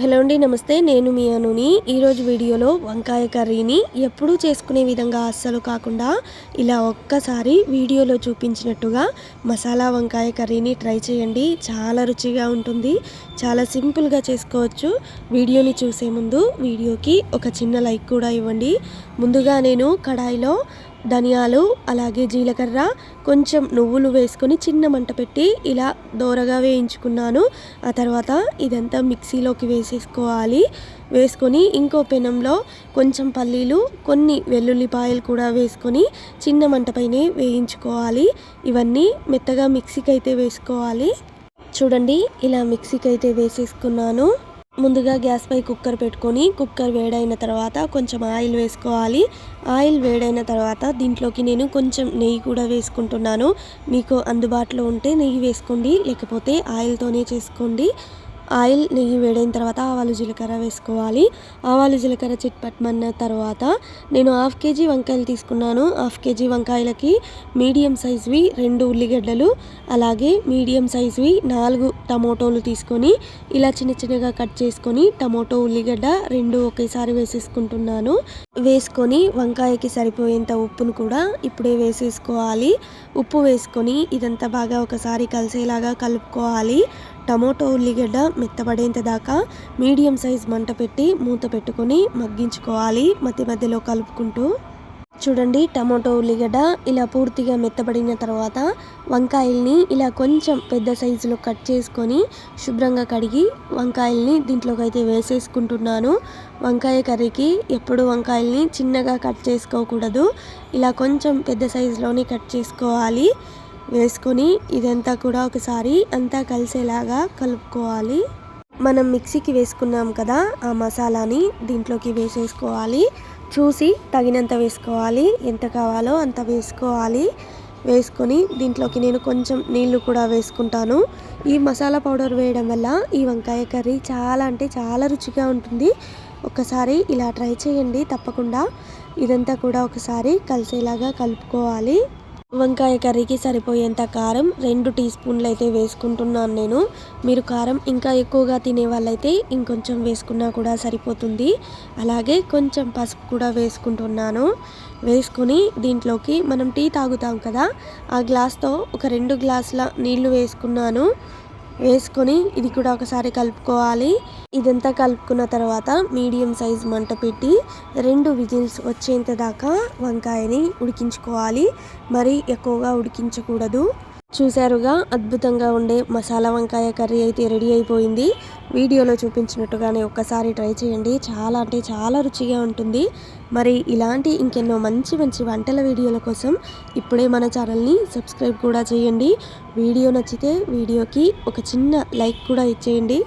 Hello అండి నమస్తే. నేను మీ అనుని. ఈరోజు వీడియోలో వంకాయ కర్రీని ఎప్పుడూ చేసుకునే విధంగా అస్సలు కాకుండా ఇలా ఒక్కసారి వీడియోలో చూపించినట్టుగా మసాలా వంకాయ కర్రీని ట్రై చేయండి. చాలా రుచిగా ఉంటుంది. చాలా సింపుల్గా చేసుకోవచ్చు. వీడియోని చూసే ముందు వీడియోకి ఒక చిన్న లైక్ కూడా ఇవ్వండి. ముందుగా నేను కడాయిలో ధనియాలు అలాగే జీలకర్ర కొంచెం నువ్వులు వేసుకొని చిన్న మంట పెట్టి ఇలా దోరగా వేయించుకున్నాను. ఆ తర్వాత ఇదంతా మిక్సీలోకి వేసేసుకోవాలి. వేసుకొని ఇంకో పెనంలో కొంచెం పల్లీలు కొన్ని వెల్లుల్లిపాయలు కూడా వేసుకొని చిన్న మంటపైనే వేయించుకోవాలి. ఇవన్నీ మెత్తగా మిక్సీకి అయితే వేసుకోవాలి. చూడండి ఇలా మిక్సీకి అయితే వేసేసుకున్నాను. ముందుగా గ్యాస్ పై కుక్కర్ పెట్టుకొని కుక్కర్ వేడైన తర్వాత కొంచెం ఆయిల్ వేసుకోవాలి. ఆయిల్ వేడైన తర్వాత దీంట్లోకి నేను కొంచెం నెయ్యి కూడా వేసుకుంటున్నాను. మీకు అందుబాటులో ఉంటే నెయ్యి వేసుకోండి లేకపోతే ఆయిల్తోనే చేసుకోండి. ఆయిల్ నెయ్యి వేడైన తర్వాత ఆవాలు జీలకర్ర వేసుకోవాలి. ఆవాలు జీలకర్ర చిట్పట్టమన్న తర్వాత నేను హాఫ్ కేజీ వంకాయలు తీసుకున్నాను. హాఫ్ కేజీ వంకాయలకి మీడియం సైజ్వి రెండు ఉల్లిగడ్డలు అలాగే మీడియం సైజ్వి నాలుగు టమోటోలు తీసుకొని ఇలా చిన్న చిన్నగా కట్ చేసుకొని టమోటో ఉల్లిగడ్డ రెండు ఒకేసారి వేసేసుకుంటున్నాను. వేసుకొని వంకాయకి సరిపోయేంత ఉప్పును కూడా ఇప్పుడే వేసేసుకోవాలి. ఉప్పు వేసుకొని ఇదంతా బాగా ఒకసారి కలిసేలాగా కలుపుకోవాలి. టమోటో ఉల్లిగడ్డ మెత్తబడేంత దాకా మీడియం సైజ్ మంట పెట్టి మూత పెట్టుకొని మగ్గించుకోవాలి. మధ్య మధ్యలో కలుపుకుంటూ. చూడండి టమాటో ఉల్లిగడ్డ ఇలా పూర్తిగా మెత్తబడిన తర్వాత వంకాయల్ని ఇలా కొంచెం పెద్ద సైజులో కట్ చేసుకొని శుభ్రంగా కడిగి వంకాయల్ని దీంట్లోకి అయితే వేసేసుకుంటున్నాను. వంకాయ కర్రీకి ఎప్పుడు వంకాయల్ని చిన్నగా కట్ చేసుకోకూడదు. ఇలా కొంచెం పెద్ద సైజులోనే కట్ చేసుకోవాలి. వేసుకొని ఇదంతా కూడా ఒకసారి అంతా కలిసేలాగా కలుపుకోవాలి. మనం మిక్సీకి వేసుకున్నాం కదా ఆ మసాలాని దీంట్లోకి వేసేసుకోవాలి. చూసి తగినంత వేసుకోవాలి. ఎంత కావాలో అంత వేసుకోవాలి. వేసుకొని దీంట్లోకి నేను కొంచెం నీళ్ళు కూడా వేసుకుంటాను. ఈ మసాలా పౌడర్ వేయడం వల్ల ఈ వంకాయ కర్రీ చాలా అంటే చాలా రుచిగా ఉంటుంది. ఒకసారి ఇలా ట్రై చేయండి తప్పకుండా. ఇదంతా కూడా ఒకసారి కలిసేలాగా కలుపుకోవాలి. వంకాయ కర్రీకి సరిపోయేంత కారం రెండు టీ స్పూన్లు అయితే వేసుకుంటున్నాను నేను. మీరు కారం ఇంకా ఎక్కువగా తినే వాళ్ళైతే ఇంకొంచెం వేసుకున్నా కూడా సరిపోతుంది. అలాగే కొంచెం పసుపు కూడా వేసుకుంటున్నాను. వేసుకొని దీంట్లోకి మనం టీ తాగుతాం కదా ఆ గ్లాస్తో ఒక రెండు గ్లాసుల నీళ్ళు వేసుకున్నాను. వేసుకొని ఇది కూడా ఒకసారి కలుపుకోవాలి. ఇదంతా కలుపుకున్న తర్వాత మీడియం సైజ్ మంట పెట్టి రెండు విజిల్స్ వచ్చేంత దాకా వంకాయని ఉడికించుకోవాలి. మరీ ఎక్కువగా ఉడికించకూడదు. చూశారుగా అద్భుతంగా ఉండే మసాలా వంకాయ కర్రీ అయితే రెడీ అయిపోయింది. వీడియోలో చూపించినట్టుగానే ఒక్కసారి ట్రై చేయండి. చాలా అంటే చాలా రుచిగా ఉంటుంది. మరి ఇలాంటి ఇంకెన్నో మంచి మంచి వంటల వీడియోల కోసం ఇప్పుడే మన ఛానల్ని సబ్స్క్రైబ్ కూడా చేయండి. వీడియో నచ్చితే వీడియోకి ఒక చిన్న లైక్ కూడా ఇచ్చేయండి.